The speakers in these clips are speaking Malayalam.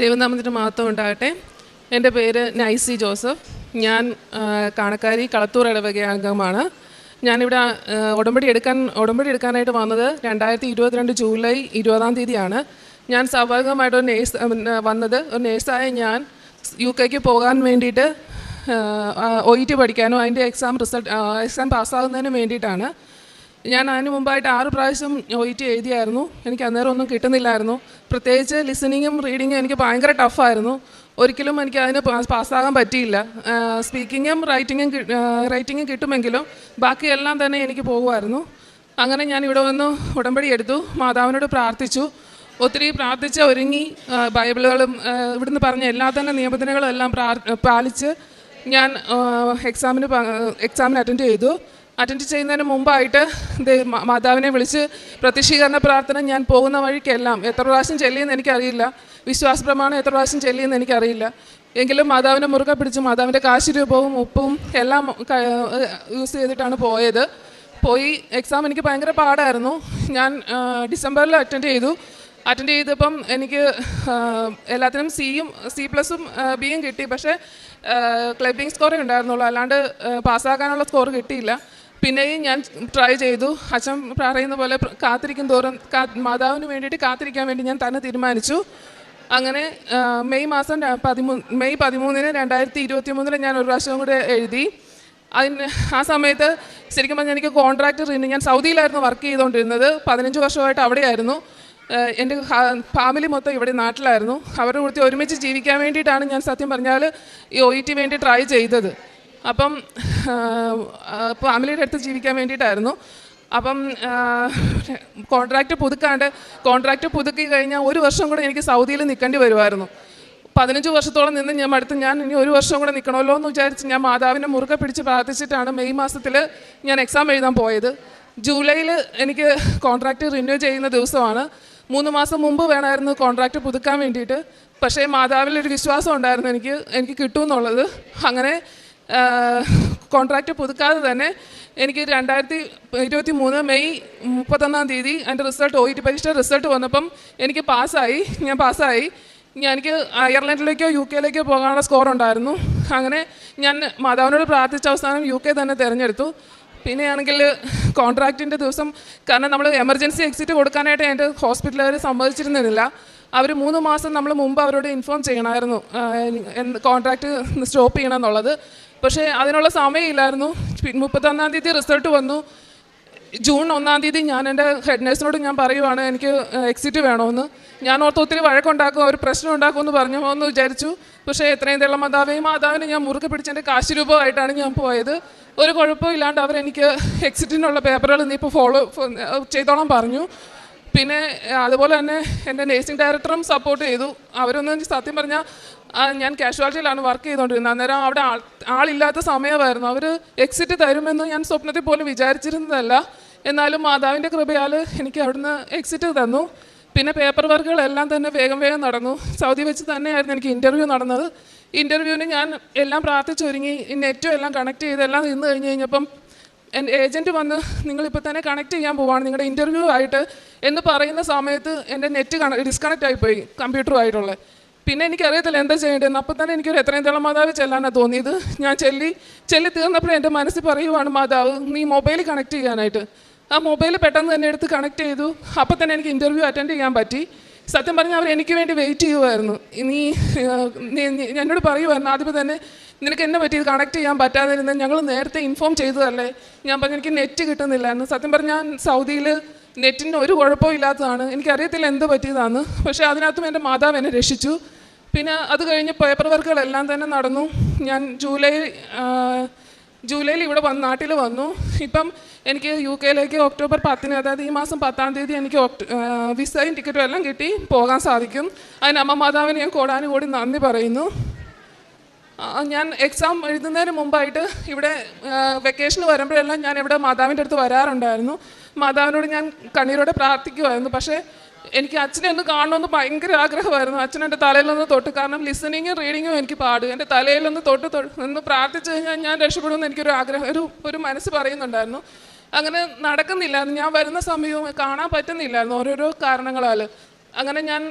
ദൈവനാമത്തിന് മഹത്വം ഉണ്ടാകട്ടെ. എന്റെ പേര് നൈസി ജോസഫ്. ഞാൻ കാണക്കാരി കളത്തൂർ ഇടവക അംഗമാണ്. ഞാനിവിടെ ഉടമ്പടി എടുക്കാൻ ഉടമ്പടി എടുക്കാനായിട്ട് വന്നത് രണ്ടായിരത്തി ഇരുപത്തിരണ്ട് ജൂലൈ ഇരുപതാം തീയതിയാണ്. ഞാൻ സ്വാഭാവികമായിട്ട് ഒരു നേഴ്സ് വന്നത് ഒരു നേഴ്സായ ഞാൻ യു കെക്ക് പോകാൻ വേണ്ടിയിട്ട് ഒ ഇ ടി പഠിക്കാനും അതിന്റെ എക്സാം റിസൾട്ട് എക്സാം പാസ്സാകുന്നതിന് വേണ്ടിയിട്ടാണ്. ഞാൻ അതിന് മുമ്പായിട്ട് ആറ് പ്രാവശ്യം ഒയിറ്റ് എഴുതിയായിരുന്നു. എനിക്ക് അന്നേരം ഒന്നും കിട്ടുന്നില്ലായിരുന്നു. പ്രത്യേകിച്ച് ലിസണിങ്ങും റീഡിങ്ങും എനിക്ക് ഭയങ്കര ടഫായിരുന്നു ഒരിക്കലും എനിക്ക് അതിന് പാസ്സാകാൻ പറ്റിയില്ല. സ്പീക്കിങ്ങും റൈറ്റിങ്ങും റൈറ്റിങ്ങും കിട്ടുമെങ്കിലും ബാക്കിയെല്ലാം തന്നെ എനിക്ക് പോകുമായിരുന്നു. അങ്ങനെ ഞാൻ ഇവിടെ വന്ന് ഉടമ്പടി എടുത്തു. മാതാവിനോട് പ്രാർത്ഥിച്ചു. ഒത്തിരി പ്രാർത്ഥിച്ച് ഒരുങ്ങി ബൈബിളുകളും ഇവിടുന്ന് പറഞ്ഞ എല്ലാ തന്നെ നിയമനങ്ങളും എല്ലാം പാലിച്ച് ഞാൻ എക്സാമിന് എക്സാമിന് അറ്റൻഡ് ചെയ്തു. അറ്റൻഡ് ചെയ്യുന്നതിന് മുമ്പായിട്ട് മാതാവിനെ വിളിച്ച് പ്രത്യക്ഷീകരണ പ്രാർത്ഥന ഞാൻ പോകുന്ന വഴിക്കെല്ലാം എത്ര പ്രാവശ്യം ചെല്ലിയെന്ന് എനിക്കറിയില്ല. വിശ്വാസ പ്രമാണം എത്ര പ്രാവശ്യം ചെല്ലിയെന്ന് എനിക്കറിയില്ല. എങ്കിലും മാതാവിനെ മുറുകെ പിടിച്ച് മാതാവിന്റെ കാശ് രൂപവും ഉപ്പും എല്ലാം യൂസ് ചെയ്തിട്ടാണ് പോയത്. പോയി എക്സാം എനിക്ക് ഭയങ്കര പാടായിരുന്നു. ഞാൻ ഡിസംബറിൽ അറ്റൻഡ് ചെയ്തു. അറ്റൻഡ് ചെയ്തപ്പം എനിക്ക് എല്ലാത്തിനും സിയും സി പ്ലസും ബിയും കിട്ടി. പക്ഷേ ക്ലബിംഗ് സ്കോറേ ഉണ്ടായിരുന്നുള്ളൂ. അല്ലാണ്ട് പാസ്സാക്കാനുള്ള സ്കോർ കിട്ടിയില്ല. പിന്നെയും ഞാൻ ട്രൈ ചെയ്തു. അച്ഛൻ പറയുന്ന പോലെ കാത്തിരിക്കും തോറും മാതാവിന് വേണ്ടിയിട്ട് കാത്തിരിക്കാൻ വേണ്ടി ഞാൻ തന്നെ തീരുമാനിച്ചു. അങ്ങനെ മെയ് മാസം പതിമൂന്ന് മെയ് പതിമൂന്നിന് രണ്ടായിരത്തി ഇരുപത്തി മൂന്നിന് ഞാൻ ഒരു പ്രാവശ്യം കൂടെ എഴുതി. അതിന് ആ സമയത്ത് ശരിക്കും പറഞ്ഞാൽ എനിക്ക് കോൺട്രാക്ട് റിന്യൂ ഞാൻ സൗദിയിലായിരുന്നു വർക്ക് ചെയ്തുകൊണ്ടിരുന്നത് പതിനഞ്ച് വർഷമായിട്ട് അവിടെയായിരുന്നു. എന്റെ ഫാമിലി മൊത്തം ഇവിടെ നാട്ടിലായിരുന്നു. അവരുടെ കൂടെ ഒരുമിച്ച് ജീവിക്കാൻ വേണ്ടിയിട്ടാണ് ഞാൻ സത്യം പറഞ്ഞാൽ ഈ ഒ ഇ ടി വേണ്ടി ട്രൈ ചെയ്തത്. അപ്പം ഫാമിലിയുടെ അടുത്ത് ജീവിക്കാൻ വേണ്ടിയിട്ടായിരുന്നു. അപ്പം കോൺട്രാക്റ്റ് പുതുക്കാണ്ട് കോൺട്രാക്റ്റ് പുതുക്കി കഴിഞ്ഞാൽ ഒരു വർഷം കൂടെ എനിക്ക് സൗദിയിൽ നിൽക്കേണ്ടി വരുമായിരുന്നു പതിനഞ്ച് വർഷത്തോളം നിന്ന് ഞാൻ അടുത്ത് ഞാൻ ഇനി ഒരു വർഷം കൂടെ നിൽക്കണമല്ലോ എന്ന് വിചാരിച്ച് ഞാൻ മാതാവിനെ മുറുകെ പിടിച്ച് പ്രാർത്ഥിച്ചിട്ടാണ് മെയ് മാസത്തിൽ ഞാൻ എക്സാം എഴുതാൻ പോയത്. ജൂലൈയിൽ എനിക്ക് കോൺട്രാക്റ്റ് റിന്യൂ ചെയ്യുന്ന ദിവസമാണ്. മൂന്ന് മാസം മുമ്പ് വേണമായിരുന്നു കോൺട്രാക്റ്റ് പുതുക്കാൻ വേണ്ടിയിട്ട്. പക്ഷേ മാതാവിലൊരു വിശ്വാസം ഉണ്ടായിരുന്നു എനിക്ക് എനിക്ക് കിട്ടുമെന്നുള്ളത്. അങ്ങനെ കോൺട്രാക്റ്റ് പുതുക്കാതെ തന്നെ എനിക്ക് രണ്ടായിരത്തി ഇരുപത്തി മൂന്ന് മെയ് മുപ്പത്തൊന്നാം തീയതി എന്റെ റിസൾട്ട് ഒ ഇ ടി പരീക്ഷ റിസൾട്ട് വന്നപ്പം എനിക്ക് പാസ്സായി. ഞാൻ പാസ്സായി. എനിക്ക് അയർലൻഡിലേക്കോ യു കെയിലേക്കോ പോകാനുള്ള സ്കോർ ഉണ്ടായിരുന്നു. അങ്ങനെ ഞാൻ മാതാവിനോട് പ്രാർത്ഥിച്ച അവസാനം യു കെ തന്നെ തിരഞ്ഞെടുത്തു. പിന്നെയാണെങ്കിൽ കോൺട്രാക്റ്റിന്റെ ദിവസം കാരണം നമ്മൾ എമർജൻസി എക്സിറ്റ് കൊടുക്കാനായിട്ട് എന്റെ ഹോസ്പിറ്റലുകാർ സമ്മതിച്ചിരുന്നില്ല. അവർ മൂന്ന് മാസം നമ്മൾ മുമ്പ് അവരോട് ഇൻഫോം ചെയ്യണമായിരുന്നു. കോൺട്രാക്റ്റ് സ്റ്റോപ്പ് ചെയ്യണമെന്നുള്ളത് പക്ഷേ അതിനുള്ള സമയമില്ലായിരുന്നു. മുപ്പത്തൊന്നാം തീയതി റിസൾട്ട് വന്നു. ജൂൺ ഒന്നാം തീയതി ഞാൻ എന്റെ ഹെഡ് നേഴ്സിനോട് ഞാൻ പറയുവാണ് എനിക്ക് എക്സിറ്റ് വേണമെന്ന് ഞാൻ ഓർത്ത് ഒത്തിരി വഴക്കുണ്ടാക്കും ഒരു പ്രശ്നം ഉണ്ടാക്കുമെന്ന് പറഞ്ഞു എന്ന് വിചാരിച്ചു. പക്ഷേ എത്രയും തെള്ള മാതാവേയും മാതാവിനെ ഞാൻ മുറുക്കി പിടിച്ച് എന്റെ കാശ് രൂപമായിട്ടാണ് ഞാൻ പോയത്. ഒരു കുഴപ്പവും ഇല്ലാണ്ട് അവരെനിക്ക് എക്സിറ്റിനുള്ള പേപ്പറുകൾ നീ ഇപ്പോൾ ഫോളോ ചെയ്തോളം പറഞ്ഞു. പിന്നെ അതുപോലെ തന്നെ എന്റെ നേഴ്സിംഗ് ഡയറക്ടറും സപ്പോർട്ട് ചെയ്തു. അവരൊന്നും സത്യം പറഞ്ഞാൽ ഞാൻ കാഷ്വാലിറ്റിയിലാണ് വർക്ക് ചെയ്തുകൊണ്ടിരുന്നത് അന്നേരം അവിടെ ആൾ ആളില്ലാത്ത സമയമായിരുന്നു. അവർ എക്സിറ്റ് തരുമെന്ന് ഞാൻ സ്വപ്നത്തിൽ പോലും വിചാരിച്ചിരുന്നതല്ല. എന്നാലും മാതാവിന്റെ കൃപയാൽ എനിക്ക് അവിടുന്ന് എക്സിറ്റ് തന്നു. പിന്നെ പേപ്പർ വർക്കുകളെല്ലാം തന്നെ വേഗം വേഗം നടന്നു. സൗദി വെച്ച് തന്നെയായിരുന്നു എനിക്ക് ഇന്റർവ്യൂ നടന്നത്. ഇന്റർവ്യൂവിന് ഞാൻ എല്ലാം പ്രാർത്ഥിച്ചൊരുങ്ങി നെറ്റും എല്ലാം കണക്ട് ചെയ്ത് എല്ലാം നിന്ന് കഴിഞ്ഞ് കഴിഞ്ഞപ്പം എന്റെ ഏജന്റ് വന്ന് നിങ്ങളിപ്പോൾ തന്നെ കണക്ട് ചെയ്യാൻ പോവാണ്. നിങ്ങളുടെ ഇന്റർവ്യൂ ആയിട്ട് എന്ന് പറയുന്ന സമയത്ത് എന്റെ നെറ്റ് കണ ഡിസ്കണക്റ്റ് ആയിപ്പോയി കമ്പ്യൂട്ടറുമായിട്ടുള്ള പിന്നെ എനിക്കറിയത്തില്ല എന്താ ചെയ്യേണ്ടതെന്ന്. അപ്പം തന്നെ എനിക്കൊരു എത്രയും തളം മാതാവ് ചെല്ലാനാണ് തോന്നിയത്. ഞാൻ ചെല്ലി ചെല്ലി തീർന്നപ്പോൾ എന്റെ മനസ്സിൽ പറയുവാണ് മാതാവ് നീ മൊബൈൽ കണക്ട് ചെയ്യാനായിട്ട്. ആ മൊബൈൽ പെട്ടെന്ന് തന്നെ എടുത്ത് കണക്ട് ചെയ്തു. അപ്പം തന്നെ എനിക്ക് ഇന്റർവ്യൂ അറ്റൻഡ് ചെയ്യാൻ പറ്റി. സത്യം പറഞ്ഞാൽ അവർ എനിക്ക് വേണ്ടി വെയിറ്റ് ചെയ്യുമായിരുന്നു നീ എന്നോട് പറയുമായിരുന്നു ആദ്യമേ തന്നെ നിനക്ക് എന്നെ പറ്റി ഇത് കണക്ട് ചെയ്യാൻ പറ്റാതിരുന്നത് ഞങ്ങൾ നേരത്തെ ഇൻഫോം ചെയ്തതല്ലേ? ഞാൻ പറഞ്ഞു എനിക്ക് നെറ്റ് കിട്ടുന്നില്ലായിരുന്നു. സത്യം പറഞ്ഞാൽ സൗദിയിൽ നെറ്റിന് ഒരു കുഴപ്പവും ഇല്ലാത്തതാണ് എനിക്കറിയത്തില്ല എന്ത് പറ്റിയതാണ് പക്ഷേ അതിനകത്തും എന്റെ മാതാവ് എന്നെ രക്ഷിച്ചു. പിന്നെ അത് കഴിഞ്ഞ് പേപ്പർ വർക്കുകളെല്ലാം തന്നെ നടന്നു. ഞാൻ ജൂലൈ ജൂലൈയിൽ ഇവിടെ വന്ന് നാട്ടിൽ വന്നു. ഇപ്പം എനിക്ക് യു കെയിലേക്ക് ഒക്ടോബർ പത്തിന് അതായത് ഈ മാസം പത്താം തീയതി എനിക്ക് വിസയും ടിക്കറ്റും എല്ലാം കിട്ടി. പോകാൻ സാധിക്കും. അതിന് അമ്മ മാതാവിനെ ഞാൻ കോടാനുകൂടി നന്ദി പറയുന്നു. ഞാൻ എക്സാം എഴുതുന്നതിന് മുമ്പായിട്ട് ഇവിടെ വെക്കേഷൻ വരുമ്പോഴെല്ലാം ഞാൻ ഇവിടെ മാതാവിന്റെ അടുത്ത് വരാറുണ്ടായിരുന്നു. മാതാവിനോട് ഞാൻ കണ്ണീരോടെ പ്രാർത്ഥിക്കുമായിരുന്നു പക്ഷേ എനിക്ക് അച്ഛനെ ഒന്ന് കാണണമെന്ന് ഭയങ്കര ആഗ്രഹമായിരുന്നു. അച്ഛൻ എന്റെ തലയിലൊന്ന് തൊട്ട് കാരണം ലിസണിങ്ങും റീഡിങ്ങും എനിക്ക് പാടും. എന്റെ തലയിലൊന്ന് തൊട്ട് ഒന്ന് പ്രാർത്ഥിച്ചു കഴിഞ്ഞാൽ ഞാൻ രക്ഷപ്പെടുമെന്ന് എനിക്കൊരു ആഗ്രഹം ഒരു ഒരു മനസ്സ് പറയുന്നുണ്ടായിരുന്നു. അങ്ങനെ നടക്കുന്നില്ലായിരുന്നു. ഞാൻ വരുന്ന സമയവും കാണാൻ പറ്റുന്നില്ലായിരുന്നു ഓരോരോ കാരണങ്ങളാൽ. അങ്ങനെ ഞാൻ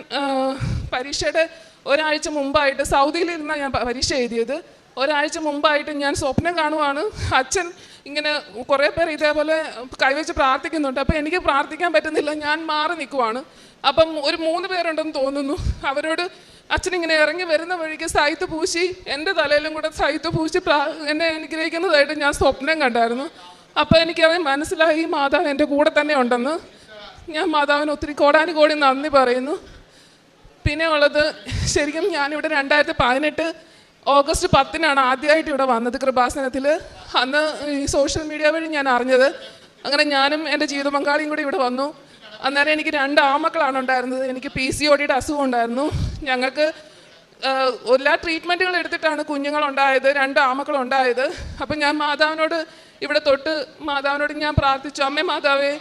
പരീക്ഷയുടെ ഒരാഴ്ച മുമ്പായിട്ട് സൗദിയിലിരുന്ന ഞാൻ പരീക്ഷ എഴുതിയത്. ഒരാഴ്ച മുമ്പായിട്ട് ഞാൻ സ്വപ്നം കാണുവാണ്. അച്ഛൻ ഇങ്ങനെ കുറേ പേർ ഇതേപോലെ കൈവച്ച് പ്രാർത്ഥിക്കുന്നുണ്ട്. അപ്പം എനിക്ക് പ്രാർത്ഥിക്കാൻ പറ്റുന്നില്ല ഞാൻ മാറി നിൽക്കുവാണ്. അപ്പം ഒരു മൂന്ന് പേരുണ്ടെന്ന് തോന്നുന്നു. അവരോട് അച്ഛൻ ഇങ്ങനെ ഇറങ്ങി വരുന്ന വഴിക്ക് സൈത്ത് പൂശി എന്റെ തലയിലും കൂടെ സൈത്ത് പൂശി എന്നെ അനുഗ്രഹിക്കുന്നതായിട്ട് ഞാൻ സ്വപ്നം കണ്ടായിരുന്നു. അപ്പോൾ എനിക്കത് മനസ്സിലായി മാതാവ് എന്റെ കൂടെ തന്നെ ഉണ്ടെന്ന്. ഞാൻ മാതാവിന് ഒത്തിരി കോടാനുകോടി നന്ദി പറയുന്നു. പിന്നെ ഉള്ളത് ശരിക്കും ഞാനിവിടെ രണ്ടായിരത്തി പതിനെട്ട് ഓഗസ്റ്റ് പത്തിനാണ് ആദ്യമായിട്ട് ഇവിടെ വന്നത് കൃപാസനത്തിൽ. അന്ന് ഈ സോഷ്യൽ മീഡിയ വഴി ഞാൻ അറിഞ്ഞത്. അങ്ങനെ ഞാനും എന്റെ ജീവിത പങ്കാളിയും കൂടി ഇവിടെ വന്നു. അന്നേരം എനിക്ക് രണ്ട് ആമക്കളാണ് ഉണ്ടായിരുന്നത്. എനിക്ക് പി സി ഒ ഡിയുടെ അസുഖം ഉണ്ടായിരുന്നു. ഞങ്ങൾക്ക് എല്ലാ ട്രീറ്റ്മെന്റുകൾ എടുത്തിട്ടാണ് കുഞ്ഞുങ്ങളുണ്ടായത്. രണ്ട് ആമക്കളുണ്ടായത്. അപ്പം ഞാൻ മാതാവിനോട് ഇവിടെ തൊട്ട് മാതാവിനോട് ഞാൻ പ്രാർത്ഥിച്ചു. അമ്മേ മാതാവേ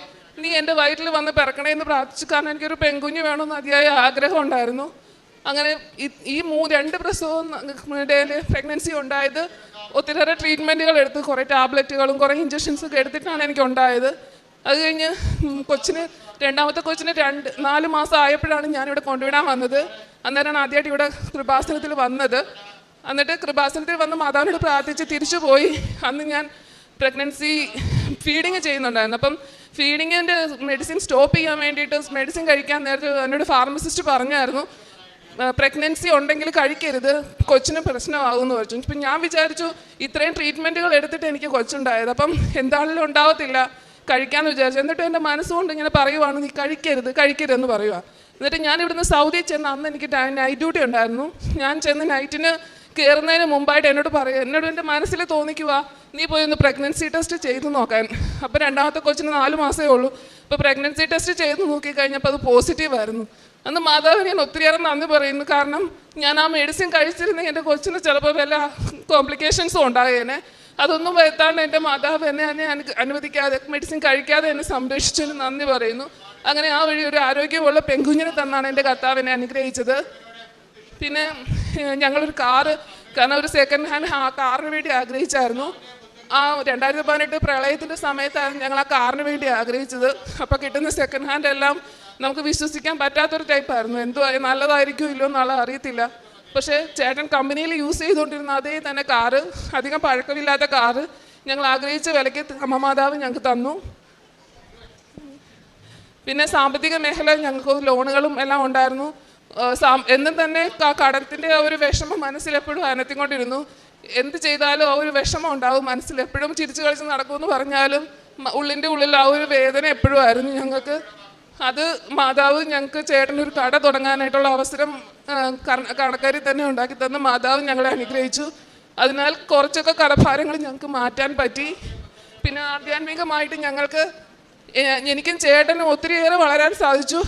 നീ എന്റെ വയറ്റിൽ വന്ന് പിറക്കണേ എന്ന് പ്രാർത്ഥിച്ചു കാരണം എനിക്കൊരു പെൺകുഞ്ഞ് വേണമെന്ന് അതിയായ ആഗ്രഹം ഉണ്ടായിരുന്നു. അങ്ങനെ ഈ- മൂ രണ്ട് പ്രസവവും പ്രഗ്നൻസി ഉണ്ടായത് ഒത്തിരിയേറെ ട്രീറ്റ്മെന്റുകൾ എടുത്ത് കുറേ ടാബ്ലറ്റുകളും കുറേ ഇഞ്ചക്ഷൻസ് ഒക്കെ എടുത്തിട്ടാണ് എനിക്ക് ഉണ്ടായത് അത് കഴിഞ്ഞ് കൊച്ചിന് രണ്ടാമത്തെ കൊച്ചിന് രണ്ട് നാല് മാസം ആയപ്പോഴാണ് ഞാനിവിടെ കൊണ്ടുവിടാൻ വന്നത്. അന്നേരമാണ് ആദ്യമായിട്ട് ഇവിടെ കൃപാസനത്തിൽ വന്നത്. എന്നിട്ട് കൃപാസനത്തിൽ വന്ന് മാതാവിനോട് പ്രാർത്ഥിച്ച് തിരിച്ചു പോയി അന്ന് ഞാൻ പ്രഗ്നൻസി ഫീഡിങ് ചെയ്യുന്നുണ്ടായിരുന്നു. അപ്പം ഫീഡിങ്ങിന്റെ മെഡിസിൻ സ്റ്റോപ്പ് ചെയ്യാൻ വേണ്ടിയിട്ട് മെഡിസിൻ കഴിക്കാൻ നേരത്തെ എന്നോട് ഫാർമസിസ്റ്റ് പറഞ്ഞായിരുന്നു. പ്രഗ്നൻസി ഉണ്ടെങ്കിൽ കഴിക്കരുത്. കൊച്ചിന് പ്രശ്നമാകുമെന്ന് പറഞ്ഞു. ഇപ്പം ഞാൻ വിചാരിച്ചു ഇത്രയും ട്രീറ്റ്മെന്റുകൾ എടുത്തിട്ട് എനിക്ക് കൊച്ചുണ്ടായത്. അപ്പം എന്താണെങ്കിലും ഉണ്ടാവത്തില്ല. കഴിക്കാമെന്ന് വിചാരിച്ചു. എന്നിട്ട് എന്റെ മനസ്സുകൊണ്ട് ഇങ്ങനെ പറയുവാണ് നീ കഴിക്കരുത് കഴിക്കരുത് എന്ന് പറയുക എന്നിട്ട് ഞാൻ ഇവിടുന്ന് സൗദി ചെന്ന് അന്ന് എനിക്ക് നൈറ്റ് ഡ്യൂട്ടി ഉണ്ടായിരുന്നു. ഞാൻ ചെന്ന് നൈറ്റിന് കയറുന്നതിന് മുമ്പായിട്ട് എന്നോട് പറയുക എന്നോട് എന്റെ മനസ്സിൽ തോന്നിക്കുക നീ പോയി ഒന്ന് പ്രഗ്നൻസി ടെസ്റ്റ് ചെയ്ത് നോക്കാൻ. അപ്പോൾ രണ്ടാമത്തെ കൊച്ചിന് നാല് മാസമേ ഉള്ളൂ. അപ്പോൾ പ്രഗ്നൻസി ടെസ്റ്റ് ചെയ്ത് നോക്കിക്കഴിഞ്ഞപ്പോൾ അത് പോസിറ്റീവ് ആയിരുന്നു. അന്ന് മാതാവിന് ഞാൻ ഒത്തിരിയേറെ നന്ദി പറയുന്നു. കാരണം ഞാൻ ആ മെഡിസിൻ കഴിച്ചിരുന്നെങ്കിൽ എന്റെ കൊച്ചിന് ചിലപ്പോൾ വല്ല കോംപ്ലിക്കേഷൻസും ഉണ്ടായേനെ. അതൊന്നും വരുത്താണ്ട് എന്റെ മാതാവ് എന്നെ എന്നെ അനു- അനുവദിക്കാതെ മെഡിസിൻ കഴിക്കാതെ എന്നെ സംരക്ഷിച്ചതിന് നന്ദി പറയുന്നു. അങ്ങനെ ആ വഴി ഒരു ആരോഗ്യമുള്ള പെങ്കുഞ്ഞിനെ തന്നാണ് എന്റെ കർത്താവിനെ അനുഗ്രഹിച്ചത്. പിന്നെ ഞങ്ങളൊരു കാറ് കാരണം ഒരു സെക്കൻഡ് ഹാൻഡ് ആ കാറിന് വേണ്ടി ആഗ്രഹിച്ചായിരുന്നു. ആ രണ്ടായിരത്തി പതിനെട്ട് പ്രളയത്തിന്റെ സമയത്താണ് ഞങ്ങൾ ആ കാറിന് വേണ്ടി ആഗ്രഹിച്ചത്. അപ്പോൾ കിട്ടുന്ന സെക്കൻഡ് ഹാൻഡ് എല്ലാം നമുക്ക് വിശ്വസിക്കാൻ പറ്റാത്തൊരു ടൈപ്പായിരുന്നു എന്തോ നല്ലതായിരിക്കും ഇല്ലയോ എന്നുള്ള അറിയത്തില്ല. പക്ഷേ ചേട്ടൻ കമ്പനിയിൽ യൂസ് ചെയ്തുകൊണ്ടിരുന്ന അതേ തന്നെ കാറ് അധികം പഴക്കമില്ലാത്ത കാറ് ഞങ്ങൾ ആഗ്രഹിച്ച വിലയ്ക്ക് അമ്മമാതാവ് ഞങ്ങൾക്ക് തന്നു. പിന്നെ സാമ്പത്തിക മേഖല ഞങ്ങൾക്ക് ലോണുകളും എല്ലാം ഉണ്ടായിരുന്നു. എന്നും തന്നെ കടത്തിന്റെ ഒരു വിഷമം മനസ്സിലെപ്പോഴും അനത്തിക്കൊണ്ടിരുന്നു എന്ത് ചെയ്താലും ആ ഒരു വിഷമം ഉണ്ടാവും മനസ്സിൽ. എപ്പോഴും ചിരിച്ചു കളിച്ച് നടക്കുമെന്ന് പറഞ്ഞാലും ഉള്ളിന്റെ ഉള്ളിൽ ആ ഒരു വേദന എപ്പോഴും ആയിരുന്നു ഞങ്ങൾക്ക്. അത് മാതാവ് ഞങ്ങൾക്ക് ചേട്ടനൊരു കട തുടങ്ങാനായിട്ടുള്ള അവസരം കടക്കാരി തന്നെ ഉണ്ടാക്കി തന്ന് മാതാവ് ഞങ്ങളെ അനുഗ്രഹിച്ചു. അതിനാൽ കുറച്ചൊക്കെ കടഭാരങ്ങൾ ഞങ്ങൾക്ക് മാറ്റാൻ പറ്റി. പിന്നെ ആധ്യാത്മികമായിട്ട് ഞങ്ങൾക്ക് എനിക്കും ചേട്ടനും ഒത്തിരിയേറെ വളരാൻ സാധിച്ചു.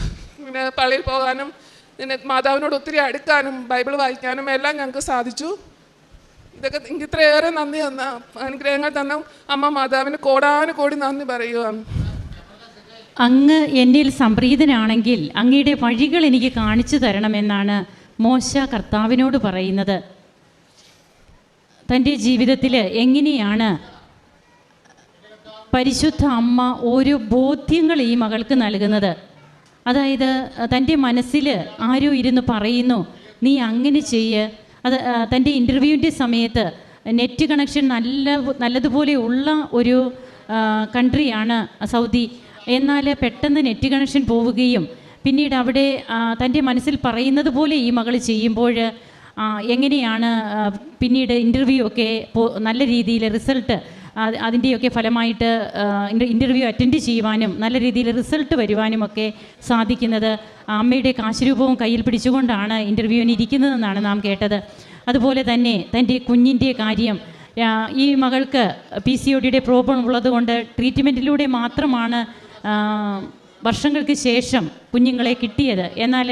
പിന്നെ പള്ളിയിൽ പോകാനും പിന്നെ മാതാവിനോട് ഒത്തിരി അടുക്കാനും ബൈബിൾ വായിക്കാനും എല്ലാം ഞങ്ങൾക്ക് സാധിച്ചു. ഇതൊക്കെ ഇത്രയേറെ നന്ദി തന്ന അനുഗ്രഹങ്ങൾ തന്ന അമ്മ മാതാവിന് കോടാനു കോടി നന്ദി പറയുവാണ് അങ്ങ് എന്നിൽ സംപ്രീതനാണെങ്കിൽ അങ്ങയുടെ വഴികൾ എനിക്ക് കാണിച്ചു തരണമെന്നാണ് മോശ കർത്താവിനോട് പറയുന്നത്. തന്റെ ജീവിതത്തിൽ എങ്ങനെയാണ് പരിശുദ്ധ അമ്മ ഓരോ ബോധ്യങ്ങൾ ഈ മകൾക്ക് നൽകുന്നത്? അതായത് തന്റെ മനസ്സിൽ ആരോ ഇരുന്ന് പറയുന്നു നീ അങ്ങനെ ചെയ്യ് അത് തന്റെ ഇന്റർവ്യൂവിന്റെ സമയത്ത് നെറ്റ് കണക്ഷൻ നല്ല നല്ലതുപോലെ ഉള്ള ഒരു കൺട്രിയാണ് സൗദി. എന്നാൽ പെട്ടെന്ന് നെറ്റ് കണക്ഷൻ പോവുകയും പിന്നീട് അവിടെ തന്റെ മനസ്സിൽ പറയുന്നത് പോലെ ഈ മകൾ ചെയ്യുമ്പോൾ എങ്ങനെയാണ് പിന്നീട് ഇന്റർവ്യൂ ഒക്കെ നല്ല രീതിയിൽ റിസൾട്ട് അതിന്റെയൊക്കെ ഫലമായിട്ട് ഇന്റർവ്യൂ അറ്റൻഡ് ചെയ്യുവാനും നല്ല രീതിയിൽ റിസൾട്ട് വരുവാനുമൊക്കെ സാധിക്കുന്നത് അമ്മയുടെ കാശുരൂപവും കയ്യിൽ പിടിച്ചുകൊണ്ടാണ് ഇന്റർവ്യൂവിന് ഇരിക്കുന്നതെന്നാണ് നാം കേട്ടത്. അതുപോലെ തന്നെ തന്റെ കുഞ്ഞിന്റെ കാര്യം ഈ മകൾക്ക് പി സി ഒ ഡിയുടെ പ്രോബ്ലം ഉള്ളതുകൊണ്ട് ട്രീറ്റ്മെന്റിലൂടെ മാത്രമാണ് വർഷങ്ങൾക്ക് ശേഷം കുഞ്ഞുങ്ങളെ കിട്ടിയത്. എന്നാൽ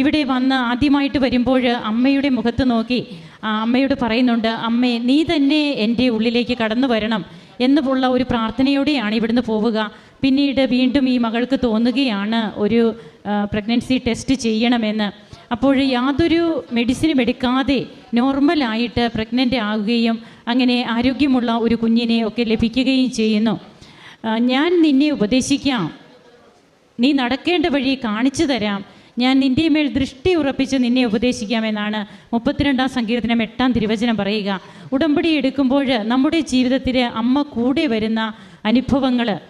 ഇവിടെ വന്ന് ആദ്യമായിട്ട് വരുമ്പോൾ അമ്മയുടെ മുഖത്ത് നോക്കി അമ്മയോട് പറയുന്നുണ്ട് അമ്മേ നീ തന്നെ എന്റെ ഉള്ളിലേക്ക് കടന്നു വരണം എന്നുള്ള ഒരു പ്രാർത്ഥനയോടെയാണ് ഇവിടുന്ന് പോവുക. പിന്നീട് വീണ്ടും ഈ മകൾക്ക് തോന്നുകയാണ് ഒരു പ്രഗ്നൻസി ടെസ്റ്റ് ചെയ്യണമെന്ന്. അപ്പോൾ യാതൊരു മെഡിസിനും എടുക്കാതെ നോർമലായിട്ട് പ്രഗ്നന്റ് ആകുകയും അങ്ങനെ ആരോഗ്യമുള്ള ഒരു കുഞ്ഞിനെ ഒക്കെ ലഭിക്കുകയും ചെയ്യുന്നു. ഞാൻ നിന്നെ ഉപദേശിക്കാം. നീ നടക്കേണ്ട വഴി കാണിച്ചു തരാം. ഞാൻ നിന്റെ മേൽ ദൃഷ്ടി ഉറപ്പിച്ച് നിന്നെ ഉപദേശിക്കാമെന്നാണ് മുപ്പത്തിരണ്ടാം സങ്കീർത്തനം എട്ടാം തിരുവചനം പറയുക. ഉടമ്പടി എടുക്കുമ്പോൾ നമ്മുടെ ജീവിതത്തിൽ അമ്മ കൂടെ വരുന്ന അനുഭവങ്ങൾ